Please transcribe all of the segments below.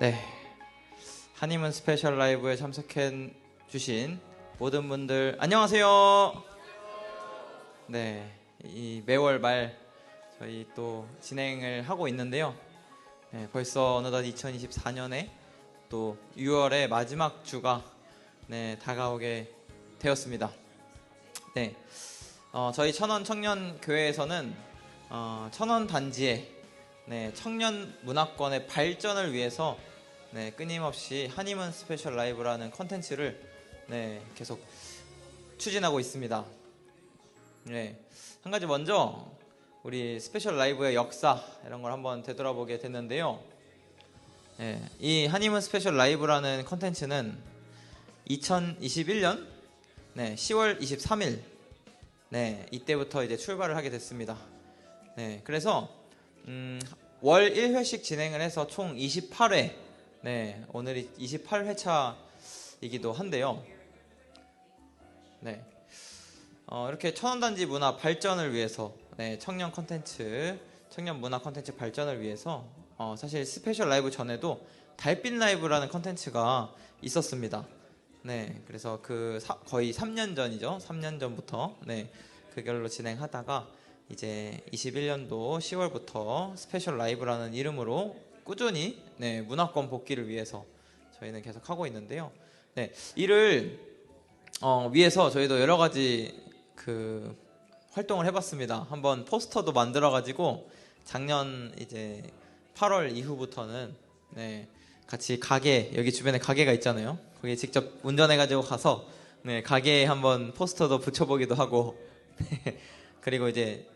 네. 한임은 스페셜 라이브에 참석해 주신 모든 분들 안녕하세요. 네. 이 매월 말 저희 또 진행을 하고 있는데요. 네, 벌써 어느덧 2024년에 또 6월의 마지막 주가 네, 다가오게 되었습니다. 네. 어, 저희 천원 청년 교회에서는 어, 천원 단지에 네, 청년 문화권의 발전을 위해서 네, 끊임없이 한임은 스페셜 라이브라는 컨텐츠를 네, 계속 추진하고 있습니다. 네, 한 가지 먼저 우리 스페셜 라이브의 역사 이런 걸 한번 되돌아보게 됐는데요. 네, 이 한임은 스페셜 라이브라는 컨텐츠는 2021년 네, 10월 23일 네, 이때부터 이제 출발을 하게 됐습니다. 네, 그래서 음, 월 1회씩 진행을 해서 총 28회. 네, 오늘이 28회차이기도 한데요. 네. 어, 이렇게 천원단지 문화 발전을 위해서 네, 청년 컨텐츠, 청년 문화 컨텐츠 발전을 위해서 어, 사실 스페셜 라이브 전에도 달빛 라이브라는 컨텐츠가 있었습니다. 네, 그래서 그 사, 거의 3년 전이죠. 3년 전부터 네, 그걸로 진행하다가 이제 21년도 10월부터 스페셜 라이브라는 이름으로 꾸준히 네, 문화권 복귀를 위해서 저희는 계속 하고 있는데요. 네, 이를 어, 위해서 저희도 여러 가지 그 활동을 해봤습니다. 한번 포스터도 만들어가지고 작년 이제 8월 이후부터는 네, 같이 가게 여기 주변에 가게가 있잖아요. 거기 직접 운전해가지고 가서 네, 가게에 한번 포스터도 붙여보기도 하고 네, 그리고 이제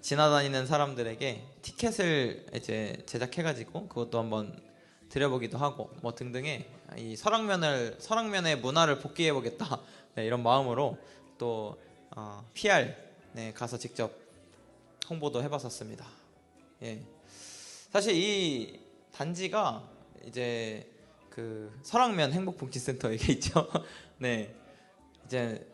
지나다니는 사람들에게 티켓을 이제 제작해가지고 그것도 한번 드려보기도 하고 뭐 등등의 이 설악면을 설악면의 문화를 복귀해보겠다 네, 이런 마음으로 또 어, PR 네, 가서 직접 홍보도 해봤었습니다. 예. 사실 이 단지가 이제 그 설악면 행복복지센터 이게 있죠. 네, 이제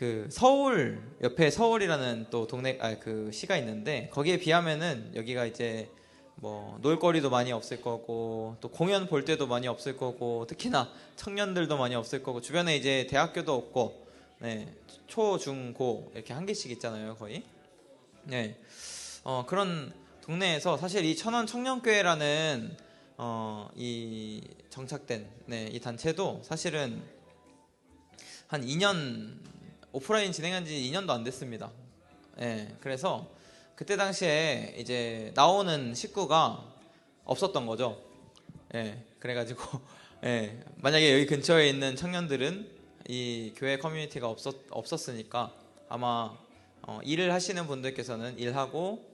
그 서울 옆에 서울이라는 또 동네 아 그 시가 있는데 거기에 비하면은 여기가 이제 뭐 놀거리도 많이 없을 거고 또 공연 볼 때도 많이 없을 거고 특히나 청년들도 많이 없을 거고 주변에 이제 대학교도 없고 네 초 중 고 이렇게 한 개씩 있잖아요 거의. 네 어 그런 동네에서 사실 이 천원 청년교회라는 어 이 정착된 네 이 단체도 사실은 한 2년 오프라인 진행한 지 2년도 안 됐습니다. 예, 그래서 그때 당시에 이제 나오는 식구가 없었던 거죠. 예, 그래가지고 예, 만약에 여기 근처에 있는 청년들은 이 교회 커뮤니티가 없었 없었으니까 아마 어, 일을 하시는 분들께서는 일하고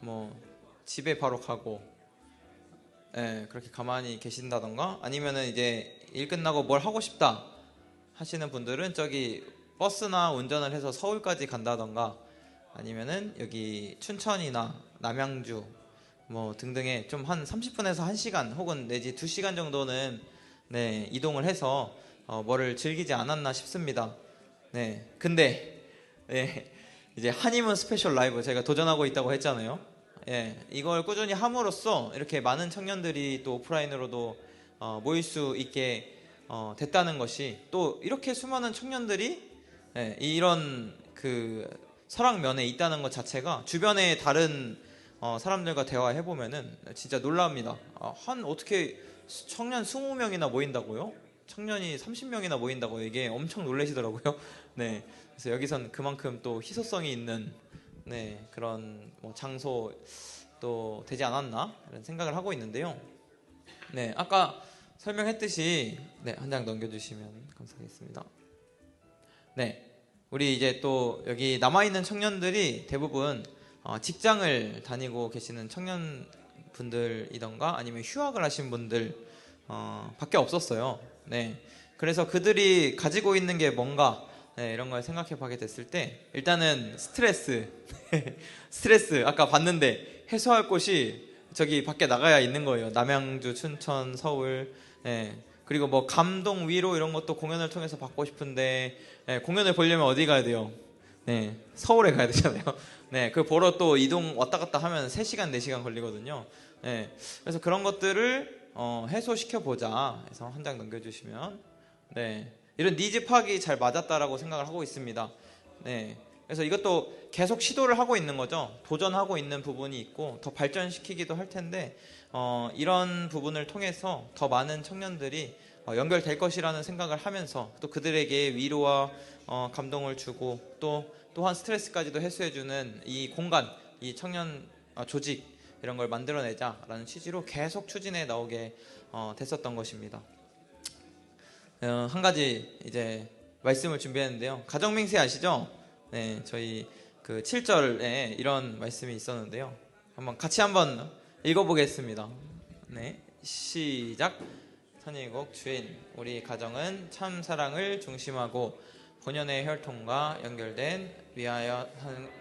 뭐 집에 바로 가고 예, 그렇게 가만히 계신다던가 아니면은 이제 일 끝나고 뭘 하고 싶다 하시는 분들은 저기 버스나 운전을 해서 서울까지 간다던가 아니면은 여기 춘천이나 남양주 뭐 등등의 좀한 30분에서 1시간 혹은 내지 2시간 정도는 네, 이동을 해서 어, 뭐를 즐기지 않았나 싶습니다. 네. 근데 네, 이제 한임은 스페셜 라이브 제가 도전하고 있다고 했잖아요. 예, 이걸 꾸준히 함으로써 이렇게 많은 청년들이 또 오프라인으로도 어, 모일 수 있게 어, 됐다는 것이 또 이렇게 수많은 청년들이 예, 이런 그 설악면에 있다는 것 자체가 주변에 다른 어, 사람들과 대화해 보면은 진짜 놀랍니다. 아, 한 어떻게 청년 20명이나 모인다고요? 청년이 30명이나 모인다고 이게 엄청 놀라시더라고요. 네, 그래서 여기선 그만큼 또 희소성이 있는 네 그런 뭐 장소 또 되지 않았나 이런 생각을 하고 있는데요. 네, 아까 설명했듯이 네, 한 장 넘겨주시면 감사하겠습니다. 네. 우리 이제 또 여기 남아있는 청년들이 대부분 어, 직장을 다니고 계시는 청년분들이던가 아니면 휴학을 하신 분들 어, 밖에 없었어요. 네. 그래서 그들이 가지고 있는 게 뭔가 네, 이런 걸 생각해 보게 됐을 때 일단은 스트레스 스트레스 아까 봤는데 해소할 곳이 저기 밖에 나가야 있는 거예요. 남양주, 춘천, 서울. 네. 그리고 뭐 감동, 위로 이런 것도 공연을 통해서 받고 싶은데 네, 공연을 보려면 어디 가야 돼요? 네, 서울에 가야 되잖아요. 네, 그 보러 또 이동 왔다 갔다 하면 3시간, 4시간 걸리거든요. 네, 그래서 그런 것들을 어, 해소시켜 보자 해서 한 장 넘겨주시면 네 이런 니즈 파악이 잘 맞았다라고 생각을 하고 있습니다. 네 그래서 이것도 계속 시도를 하고 있는 거죠. 도전하고 있는 부분이 있고 더 발전시키기도 할 텐데 어, 이런 부분을 통해서 더 많은 청년들이 어, 연결될 것이라는 생각을 하면서 또 그들에게 위로와 어, 감동을 주고 또 또한 스트레스까지도 해소해주는 이 공간, 이 청년 어, 조직 이런 걸 만들어내자라는 취지로 계속 추진해 나오게 어, 됐었던 것입니다. 어, 한 가지 이제 말씀을 준비했는데요. 가정맹세 아시죠? 네, 저희 그 7절에 이런 말씀이 있었는데요. 한번 같이 한번 읽어보겠습니다. 네, 시작. 선일곡 주인, 우리 가정은 참 사랑을 중심하고 본연의 혈통과 연결된 위하여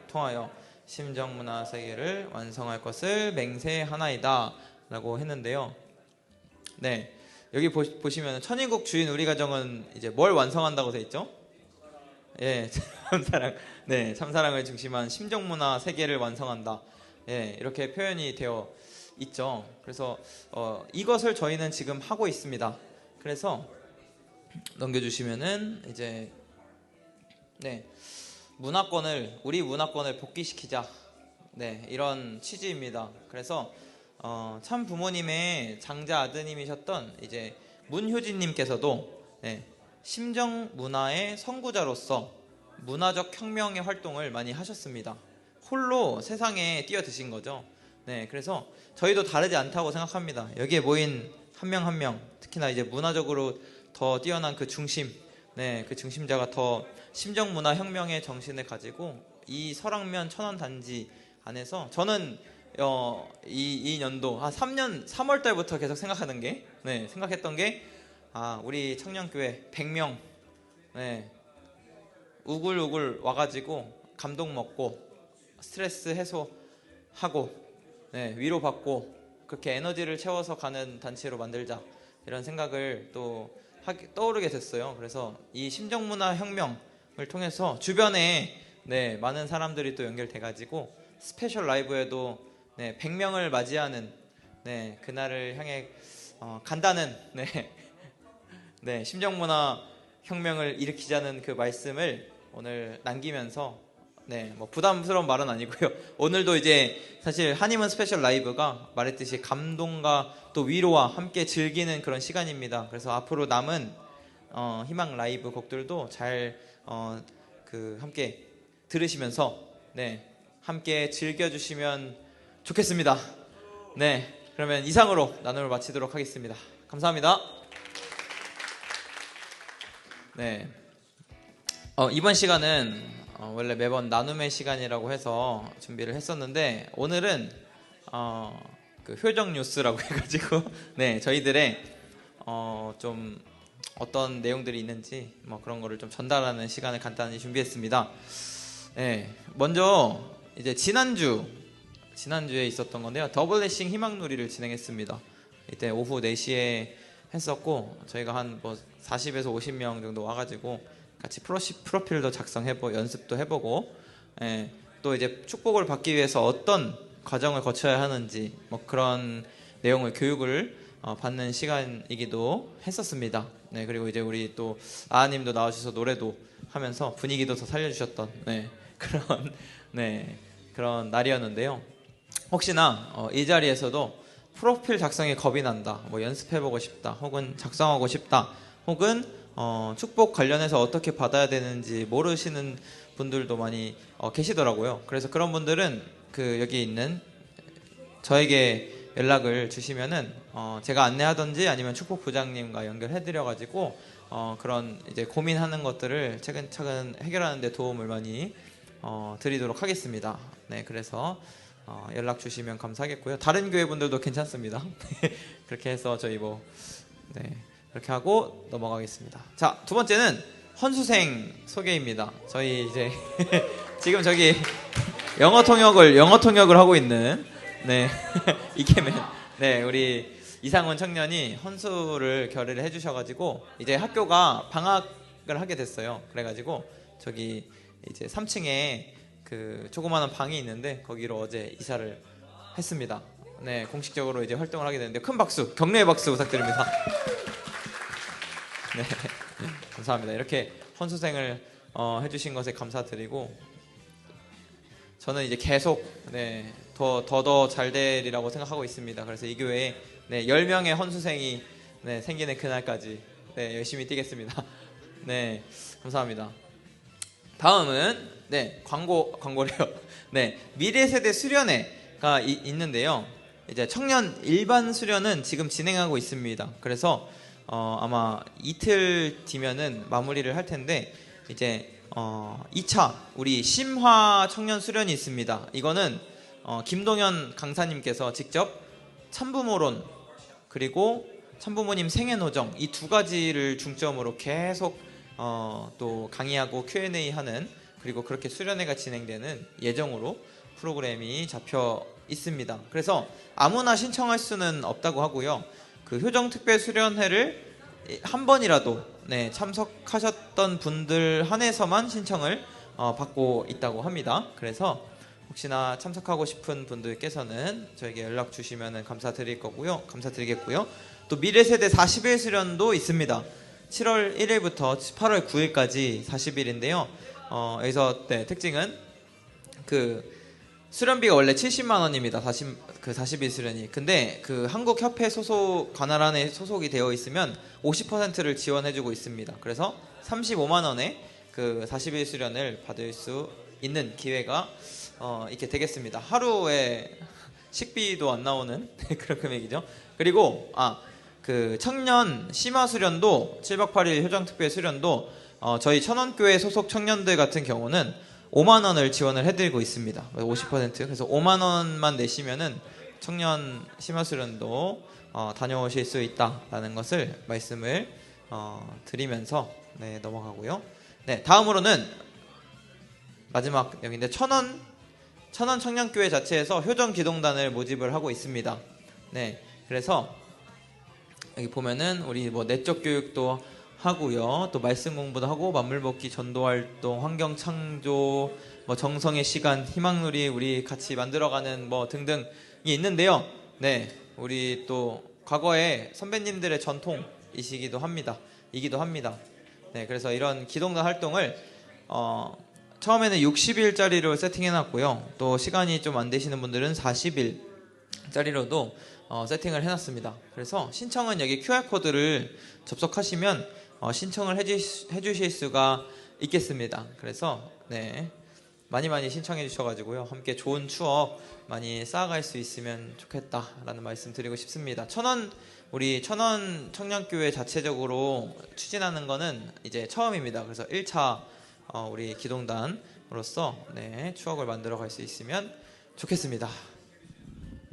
통하여 심정 문화 세계를 완성할 것을 맹세하나이다라고 했는데요. 네, 여기 보, 보시면 천일국 주인 우리 가정은 이제 뭘 완성한다고 돼 있죠? 예, 참사랑, 네, 참사랑을 중심한 심정 문화 세계를 완성한다. 예, 이렇게 표현이 되어 있죠. 그래서 어, 이것을 저희는 지금 하고 있습니다. 그래서 넘겨주시면은 이제 네 문화권을 우리 문화권을 복귀시키자. 네 이런 취지입니다. 그래서 어, 참 부모님의 장자 아드님이셨던 이제 문효진님께서도 네, 심정 문화의 선구자로서 문화적 혁명의 활동을 많이 하셨습니다. 홀로 세상에 뛰어드신 거죠. 네, 그래서 저희도 다르지 않다고 생각합니다. 여기에 모인 한 명 한 명, 특히나 이제 문화적으로 더 뛰어난 그 중심, 네, 그 중심자가 더 심정 문화 혁명의 정신을 가지고 이 설악면 천원 단지 안에서 저는 어, 이, 이 년도 한 3년 3월 달부터 계속 생각하는 게, 네, 생각했던 게 아, 우리 청년교회 100명, 네, 우글우글 와가지고 감동 먹고 스트레스 해소하고 네, 위로받고 그렇게 에너지를 채워서 가는 단체로 만들자 이런 생각을 또 하게, 떠오르게 됐어요. 그래서 이 심정문화 혁명을 통해서 주변에 네, 많은 사람들이 또 연결돼가지고 스페셜 라이브에도 네, 100명을 맞이하는 네, 그날을 향해 어, 간다는 네, 네, 심정문화 혁명을 일으키자는 그 말씀을 오늘 남기면서 네, 뭐 부담스러운 말은 아니고요. 오늘도 이제 사실 한임은 스페셜 라이브가 말했듯이 감동과 또 위로와 함께 즐기는 그런 시간입니다. 그래서 앞으로 남은 어, 희망 라이브 곡들도 잘 어, 그 함께 들으시면서 네, 함께 즐겨주시면 좋겠습니다. 네, 그러면 이상으로 나눔을 마치도록 하겠습니다. 감사합니다. 네, 어, 이번 시간은 어, 원래 매번 나눔의 시간이라고 해서 준비를 했었는데 오늘은 어, 그 효정 뉴스라고 해가지고 네 저희들의 어, 좀 어떤 내용들이 있는지 뭐 그런 거를 좀 전달하는 시간을 간단히 준비했습니다. 네 먼저 이제 지난주 지난주에 있었던 건데요 더블 래싱 희망놀이를 진행했습니다. 이때 오후 4시에 했었고 저희가 한 뭐 40에서 50명 정도 와가지고 같이 프로필도 작성해보고 연습도 해보고 예, 또 이제 축복을 받기 위해서 어떤 과정을 거쳐야 하는지 뭐 그런 내용을 교육을 어, 받는 시간이기도 했었습니다. 네, 그리고 이제 우리 또 아님도 나와주셔서 노래도 하면서 분위기도 더 살려주셨던 네, 그런 네, 그런 날이었는데요. 혹시나 어, 이 자리에서도 프로필 작성에 겁이 난다, 뭐 연습해보고 싶다, 혹은 작성하고 싶다, 혹은 어, 축복 관련해서 어떻게 받아야 되는지 모르시는 분들도 많이 어, 계시더라고요. 그래서 그런 분들은 그 여기 있는 저에게 연락을 주시면은 어, 제가 안내하든지 아니면 축복 부장님과 연결해드려가지고 어, 그런 이제 고민하는 것들을 차근차근 해결하는데 도움을 많이 어, 드리도록 하겠습니다. 네, 그래서 어, 연락 주시면 감사하겠고요. 다른 교회 분들도 괜찮습니다. 그렇게 해서 저희 뭐 네. 이렇게 하고 넘어가겠습니다. 자, 두 번째는 헌수생 소개입니다. 저희 이제 지금 저기 영어 통역을 영어 통역을 하고 있는 네 이케맨 네 우리 이상훈 청년이 헌수를 결의를 해주셔가지고 이제 학교가 방학을 하게 됐어요. 그래가지고 저기 이제 3층에 그 조그마한 방이 있는데 거기로 어제 이사를 했습니다. 네, 공식적으로 이제 활동을 하게 되는데 큰 박수, 격려의 박수 부탁드립니다. 네, 감사합니다. 이렇게 헌수생을 어, 해주신 것에 감사드리고 저는 이제 계속 네, 더 더 더 잘 되리라고 생각하고 있습니다. 그래서 이 교회에 네, 10명의 헌수생이 네, 생기는 그날까지 네, 열심히 뛰겠습니다. 네, 감사합니다. 다음은 네, 광고 광고래요. 네, 미래 세대 수련회가 이- 있는데요. 이제 청년 일반 수련은 지금 진행하고 있습니다. 그래서 어, 아마 이틀 뒤면은 마무리를 할 텐데 이제 어, 2차 우리 심화 청년 수련이 있습니다. 이거는 어, 김동현 강사님께서 직접 참부모론 그리고 참부모님 생애노정 이 두 가지를 중점으로 계속 어, 또 강의하고 Q&A 하는 그리고 그렇게 수련회가 진행되는 예정으로 프로그램이 잡혀 있습니다. 그래서 아무나 신청할 수는 없다고 하고요. 그 효정 특별 수련회를 한 번이라도 네, 참석하셨던 분들 한해서만 신청을 어, 받고 있다고 합니다. 그래서 혹시나 참석하고 싶은 분들께서는 저에게 연락 주시면 감사드릴 거고요. 감사드리겠고요. 또 미래 세대 40일 수련도 있습니다. 7월 1일부터 8월 9일까지 40일인데요. 어, 여기서 네, 특징은 그 수련비가 원래 70만 원입니다. 40, 그 40일 수련이. 근데 그 한국 협회 소속 관할안에 소속이 되어 있으면 50%를 지원해 주고 있습니다. 그래서 35만 원에 그 40일 수련을 받을 수 있는 기회가 어, 있게 되겠습니다. 하루에 식비도 안 나오는 그런 금액이죠. 그리고 아 그 청년 심화 수련도 7박 8일 효정 특별 수련도 어, 저희 천원교회 소속 청년들 같은 경우는 5만 원을 지원을 해드리고 있습니다. 50% 그래서 5만 원만 내시면은 청년 심화 수련도 어, 다녀오실 수 있다라는 것을 말씀을 어, 드리면서 네, 넘어가고요. 네 다음으로는 마지막 여기인데 천원 천원 청년교회 자체에서 효정 기동단을 모집을 하고 있습니다. 네 그래서 여기 보면은 우리 뭐 내적 교육도 하고요. 또 말씀 공부도 하고 만물복귀 전도 활동, 환경 창조, 뭐 정성의 시간, 희망누리 우리 같이 만들어가는 뭐 등등이 있는데요. 네, 우리 또 과거에 선배님들의 전통이시기도 합니다. 이기도 합니다. 네, 그래서 이런 기동단 활동을 어, 처음에는 60일짜리로 세팅해놨고요. 또 시간이 좀 안 되시는 분들은 40일짜리로도 어, 세팅을 해놨습니다. 그래서 신청은 여기 QR 코드를 접속하시면 어, 신청을 해주, 해주실 수가 있겠습니다. 그래서 네 많이 많이 신청해 주셔가지고요 함께 좋은 추억 많이 쌓아갈 수 있으면 좋겠다라는 말씀 드리고 싶습니다. 천원 우리 천원 청년교회 자체적으로 추진하는 거는 이제 처음입니다. 그래서 1차 어, 우리 기동단으로서 네 추억을 만들어 갈 수 있으면 좋겠습니다.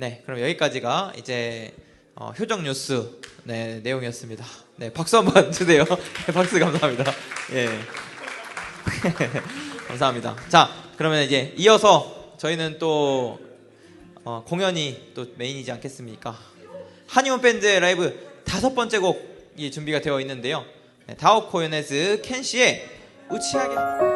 네, 그럼 여기까지가 이제 어, 효정 뉴스 네, 내용이었습니다. 네, 박수 한번 주세요. 네, 박수 감사합니다. 예. 감사합니다. 자, 그러면 이제 이어서 저희는 또 어, 공연이 또 메인이지 않겠습니까? 한의원 밴드의 라이브 다섯 번째 곡이 준비가 되어 있는데요. 네, 다오코 요네즈 켄시의 우치하게